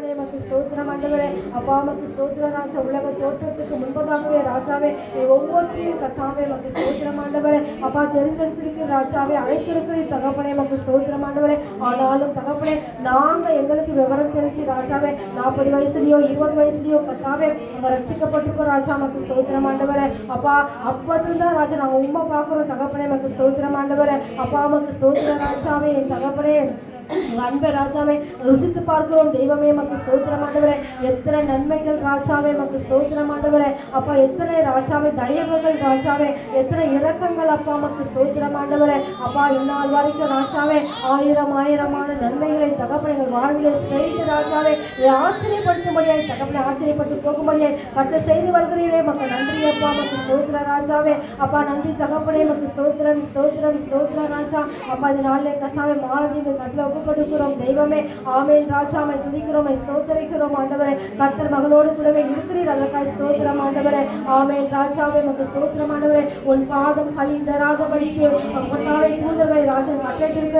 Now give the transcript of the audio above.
உமக்கு ஸ்தோத்திரம் ஆண்டவரே. அப்பா உமக்கு ஸ்தோத்திர ராஜா உலக தோற்றத்துக்கு முன்பதாகவே ராஜாவே ஒவ்வொருத்தையும் கத்தாவே உமக்கு ஸ்தோத்திரம் ஆண்டவரே. அப்பா தெரிந்தெடுத்திருக்கிற ராஜாவே அழைத்திருக்கிற தகப்பனே உமக்கு ஸ்தோத்திரம் ஆண்டவரே. ஆனாலும் தகப்பனே நாங்க எங்களுக்கு விவரம் தெரிஞ்சு ராஜாவே நாற்பது வயசுலயோ இருபது வயசுலயோ கத்தாவே அவங்க ரட்சிக்கப்பட்டிருக்கோம் ராஜா உமக்கு ஸ்தோத்திரம் ஆண்டவரே. அப்பா அப்பதான் ராஜா நாங்க உண்மை பார்க்குறோம் தகப்பனே உமக்கு ஸ்தோத்திரம் ஆண்டவரே. அப்பா உமக்கு ஸ்தோத்திர ராஜாவே என் தகப்பனே. அன்பை ராஜாவே ருசித்து பார்க்கிறோம். தெய்வமே மக்கு ஸ்தோத்திரம் ஆண்டவரே. எத்தனை நன்மைகள் ராஜாவே மக்கு ஸ்தோத்திரம் ஆண்டவரே. அப்பா எத்தனை ராஜாவே தயவுகள் ராஜாவே. எத்தனை இறக்கங்கள் அப்பா மக்கு ஸ்தோத்திரம் ஆண்டவரே. அப்பா இந்நாள் வரைக்கும் ராஜாவே ஆயிரம் ஆயிரமான நன்மைகளை தகப்பனை எங்கள் வாழ்விலே செய்து ராஜாவே. ஆச்சரியப்படுத்தும்படியாய் தகப்பனை ஆச்சரியப்பட்டு போகும்படியாய் கட்ட செய்து வருகிறீரே. மக்கள் நன்றி அப்பா மக்கு ஸ்தோத்திர ராஜாவே. அப்பா நன்றி தகப்பனே மக்கு ஸ்தோத்திரம் ஸ்தோத்திரம் ஸ்தோத்திர ராஜா. அப்பா இந்த நாளிலே கசாவே மாலதி இந்த கட்டில ஒப்பு கொடுக்கிறோம் தெய்வமே ஆமேன். ராஜாமை துதிக்கிறோம் ஸ்தோத்தரிக்கிறோம் ஆண்டவரே. கர்த்தர் மகளோடு கூடவே இருக்கிறீர் அதற்காக ஸ்தோத்திரம் ஆண்டவரே. ஆமேன். ராஜாவே மக்கு ஸ்தோத்திரம் ஆண்டவரே. உன் பாதம் பழிந்தராதபடிக்கு பொன்னாரை தூதர்களை ராஜன் கட்டிருக்கிற